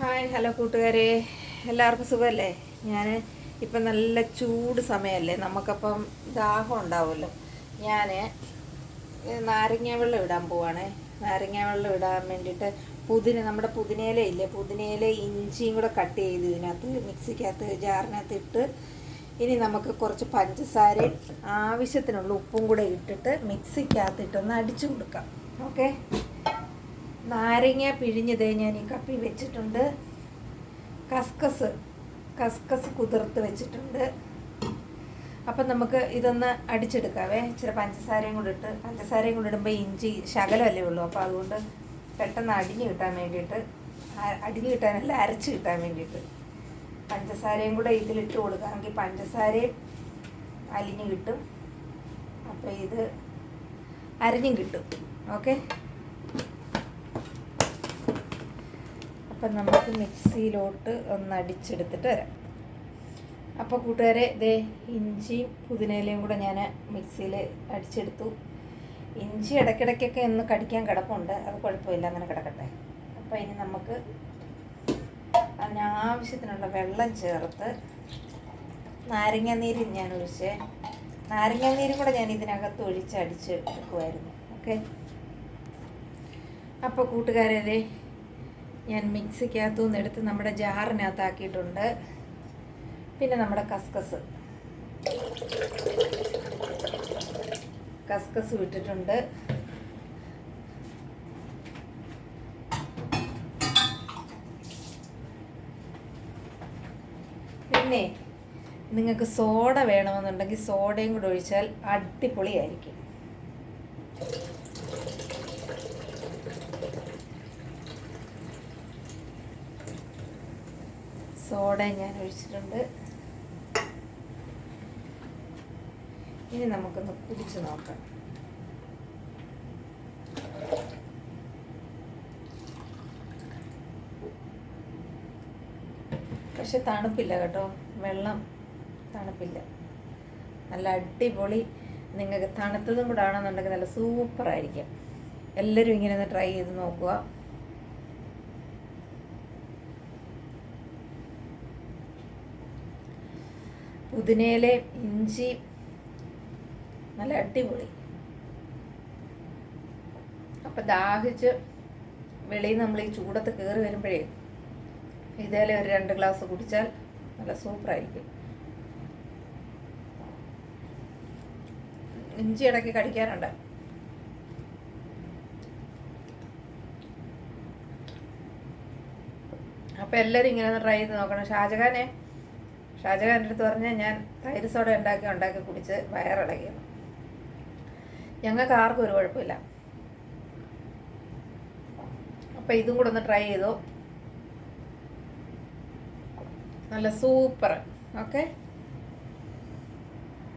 Hi hello കൂട്ടുകാരെ. എല്ലാവർക്കും സുഖമല്ലേ? ഞാൻ ഇപ്പം നല്ല ചൂട് സമയമല്ലേ? നമുക്കപ്പം ദാഹം ഉണ്ടാവുമല്ലോ. ഞാൻ നാരങ്ങ വെള്ളം ഇടാൻ പോവാണേ. നാരങ്ങ വെള്ളം ഇടാൻ വേണ്ടിയിട്ട് പുതിന നമ്മുടെ പുതിനയില ഇല്ലേ? പുതിനയില ഇഞ്ചിയും കൂടെ കട്ട് ചെയ്ത് ഇതിനകത്ത് മിക്സിക്കകത്ത് ജാറിനകത്ത് ഇട്ട് ഇനി നമുക്ക് കുറച്ച് പഞ്ചസാരയും ആവശ്യത്തിനുള്ള ഉപ്പും കൂടെ ഇട്ടിട്ട് മിക്സിക്കകത്ത് ഇട്ടൊന്ന് അടിച്ചു കൊടുക്കാം. ഓക്കെ? നാരങ്ങ പിഴിഞ്ഞത് ഞാൻ ഈ കപ്പി വെച്ചിട്ടുണ്ട്. കസ്കസ് കസ്കസ് കുതിർത്ത് വെച്ചിട്ടുണ്ട്. അപ്പം നമുക്ക് ഇതൊന്ന് അടിച്ചെടുക്കാവേ. ഇച്ചിരി പഞ്ചസാരയും കൂടി ഇട്ട് പഞ്ചസാരയും കൂടി ഇടുമ്പോൾ ഇഞ്ചി ശകലമല്ലേ ഉള്ളൂ. അപ്പോൾ അതുകൊണ്ട് പെട്ടെന്ന് അടിഞ്ഞു കിട്ടാൻ വേണ്ടിയിട്ട് അടിഞ്ഞു കിട്ടാനല്ല അരച്ച് കിട്ടാൻ വേണ്ടിയിട്ട് പഞ്ചസാരയും കൂടെ ഇതിലിട്ട് കൊടുക്കാമെങ്കിൽ പഞ്ചസാരയും അലിഞ്ഞു കിട്ടും. അപ്പോൾ ഇത് അരിഞ്ഞും കിട്ടും. ഓക്കെ? അപ്പം നമുക്ക് മിക്സിയിലോട്ട് ഒന്ന് അടിച്ചെടുത്തിട്ട് വരാം. അപ്പോൾ കൂട്ടുകാരെ ഇതേ ഇഞ്ചിയും പുതിനയിലയും കൂടെ ഞാൻ മിക്സിയിൽ അടിച്ചെടുത്തു. ഇഞ്ചി ഇടയ്ക്കിടയ്ക്കൊക്കെ ഒന്ന് കടിക്കാൻ കിടപ്പുണ്ട്. അത് കുഴപ്പമില്ല അങ്ങനെ കിടക്കട്ടെ. അപ്പോൾ ഇനി നമുക്ക് അതിനാവശ്യത്തിനുള്ള വെള്ളം ചേർത്ത് നാരങ്ങ നീര് ഞാൻ ഒഴിച്ചേ. നാരങ്ങ നീരും കൂടെ ഞാൻ ഇതിനകത്ത് ഒഴിച്ച് അടിച്ച് എടുക്കുമായിരുന്നു ഓക്കെ? അപ്പോൾ കൂട്ടുകാരെ ഞാൻ മിക്സിക്കകത്തു നിന്ന് എടുത്ത് നമ്മുടെ ജാറിനകത്താക്കിയിട്ടുണ്ട്. പിന്നെ നമ്മുടെ കസ്കസ്. കസ്കസ് വിട്ടിട്ടുണ്ട്. പിന്നെ നിങ്ങൾക്ക് സോഡ വേണമെന്നുണ്ടെങ്കിൽ സോഡയും കൂടെ ഒഴിച്ചാൽ അടിപൊളിയായിരിക്കും. സോഡ ഞാൻ ഒഴിച്ചിട്ടുണ്ട്. ഇനി നമുക്കൊന്ന് കുടിച്ച് നോക്കാം. പക്ഷെ തണുപ്പില്ല കേട്ടോ. വെള്ളം തണുപ്പില്ല. നല്ല അടിപൊളി. നിങ്ങൾക്ക് തണുത്തതും കൂടെ ആണെന്നുണ്ടെങ്കിൽ നല്ല സൂപ്പറായിരിക്കും. എല്ലാവരും ഇങ്ങനെ ഒന്ന് ട്രൈ ചെയ്ത് നോക്കുക. പുതിനയിലെ ഇഞ്ചി നല്ല അടിപൊളി. അപ്പം ദാഹിച്ച് വെളിയിൽ നമ്മൾ ഈ ചൂടത്ത് കയറി വരുമ്പോഴേ ഇതേലെ ഒരു രണ്ട് ഗ്ലാസ് കുടിച്ചാൽ നല്ല സൂപ്പറായിരിക്കും. ഇഞ്ചി ഇടയ്ക്ക് കടിക്കാറുണ്ട്. അപ്പം എല്ലാവരും ഇങ്ങനെ ഒന്ന് ട്രൈ ചെയ്ത് നോക്കണം. ഷാജഹാനെ ഷാജഹാന്റെ അടുത്ത് പറഞ്ഞാൽ ഞാൻ തൈര് സോഡ ഉണ്ടാക്കി ഉണ്ടാക്കി കുടിച്ച് വയറിളകിയാണ് ഞങ്ങൾക്ക് ആർക്കും ഒരു കുഴപ്പമില്ല. അപ്പം ഇതും കൂടെ ഒന്ന് ട്രൈ ചെയ്തു. നല്ല സൂപ്പർ. ഓക്കെ?